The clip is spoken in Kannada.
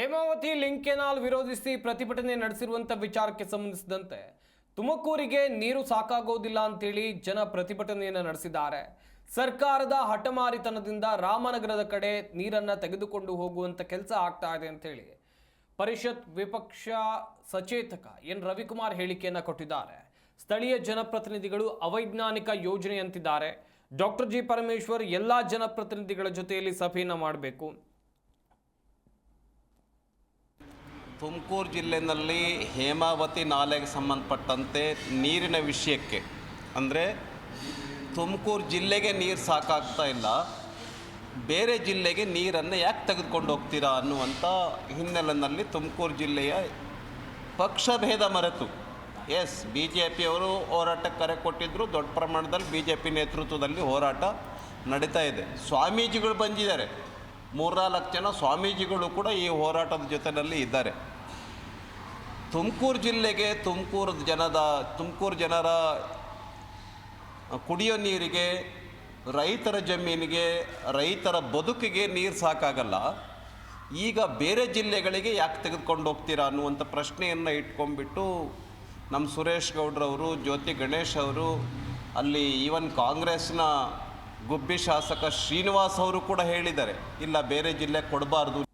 ಹೇಮಾವತಿ ಲಿಂಕೆನಾಲ್ ವಿರೋಧಿಸಿ ಪ್ರತಿಭಟನೆ ನಡೆಸಿರುವಂಥ ವಿಚಾರಕ್ಕೆ ಸಂಬಂಧಿಸಿದಂತೆ ತುಮಕೂರಿಗೆ ನೀರು ಸಾಕಾಗೋದಿಲ್ಲ ಅಂತೇಳಿ ಜನ ಪ್ರತಿಭಟನೆಯನ್ನು ನಡೆಸಿದ್ದಾರೆ. ಸರ್ಕಾರದ ಹಠಮಾರಿತನದಿಂದ ರಾಮನಗರದ ಕಡೆ ನೀರನ್ನು ತೆಗೆದುಕೊಂಡು ಹೋಗುವಂಥ ಕೆಲಸ ಆಗ್ತಾ ಇದೆ ಅಂತೇಳಿ ಪರಿಷತ್ ವಿಪಕ್ಷ ಸಚೇತಕ ಎನ್. ರವಿಕುಮಾರ್ ಹೇಳಿಕೆಯನ್ನು ಕೊಟ್ಟಿದ್ದಾರೆ. ಸ್ಥಳೀಯ ಜನಪ್ರತಿನಿಧಿಗಳು ಅವೈಜ್ಞಾನಿಕ ಯೋಜನೆ ಅಂತಿದ್ದಾರೆ. Doctor G. ಪರಮೇಶ್ವರ್ ಎಲ್ಲ ಜನಪ್ರತಿನಿಧಿಗಳ ಜೊತೆಯಲ್ಲಿ ಸಭೆಯನ್ನು ಮಾಡಬೇಕು. ತುಮಕೂರು ಜಿಲ್ಲೆಯಲ್ಲಿ ಹೇಮಾವತಿ ನಾಲೆಗೆ ಸಂಬಂಧಪಟ್ಟಂತೆ ನೀರಿನ ವಿಷಯಕ್ಕೆ, ಅಂದರೆ ತುಮಕೂರು ಜಿಲ್ಲೆಗೆ ನೀರು ಸಾಕಾಗ್ತಾ ಇಲ್ಲ, ಬೇರೆ ಜಿಲ್ಲೆಗೆ ನೀರನ್ನು ಯಾಕೆ ತೆಗೆದುಕೊಂಡು ಹೋಗ್ತೀರಾ ಅನ್ನುವಂಥ ಹಿನ್ನೆಲೆಯಲ್ಲಿ ತುಮಕೂರು ಜಿಲ್ಲೆಯ ಪಕ್ಷಭೇದ ಮರೆತು. ಎಸ್ ಬಿ ಜೆ ಪಿಯವರು ಹೋರಾಟಕ್ಕೆ ಕರೆ ಕೊಟ್ಟಿದ್ದರು ದೊಡ್ಡ ಪ್ರಮಾಣದಲ್ಲಿ ಬಿ ಜೆ ಪಿ ನೇತೃತ್ವದಲ್ಲಿ ಹೋರಾಟ ನಡೀತಾ ಇದೆ. ಸ್ವಾಮೀಜಿಗಳು ಬಂದಿದ್ದಾರೆ. ಮೂರ್ನಾಲ್ಕು ಜನ ಸ್ವಾಮೀಜಿಗಳು ಕೂಡ ಈ ಹೋರಾಟದ ಜೊತೆಯಲ್ಲಿ ಇದ್ದಾರೆ. ತುಮಕೂರು ಜಿಲ್ಲೆಗೆ ತುಮಕೂರು ಜನದ, ತುಮಕೂರು ಜನರ ಕುಡಿಯೋ ನೀರಿಗೆ, ರೈತರ ಜಮೀನಿಗೆ, ರೈತರ ಬದುಕಿಗೆ ನೀರು ಸಾಕಾಗಲ್ಲ. ಈಗ ಬೇರೆ ಜಿಲ್ಲೆಗಳಿಗೆ ಯಾಕೆ ತೆಗೆದುಕೊಂಡು ಹೋಗ್ತೀರಾ ಅನ್ನುವಂಥ ಪ್ರಶ್ನೆಯನ್ನು ಇಟ್ಕೊಂಡ್ಬಿಟ್ಟು ನಮ್ಮ ಸುರೇಶ್ ಗೌಡ್ರವರು, ಜ್ಯೋತಿ ಗಣೇಶ್ ಅವರು, ಅಲ್ಲಿ ಈವನ್ ಕಾಂಗ್ರೆಸ್ನ ಗುಬ್ಬಿ ಶಾಸಕ ಶ್ರೀನಿವಾಸ್ ಅವರು ಕೂಡ ಹೇಳಿದ್ದಾರೆ. ಇಲ್ಲ ಬೇರೆ ಜಿಲ್ಲೆ ಕೊಡಬಾರ್ದು.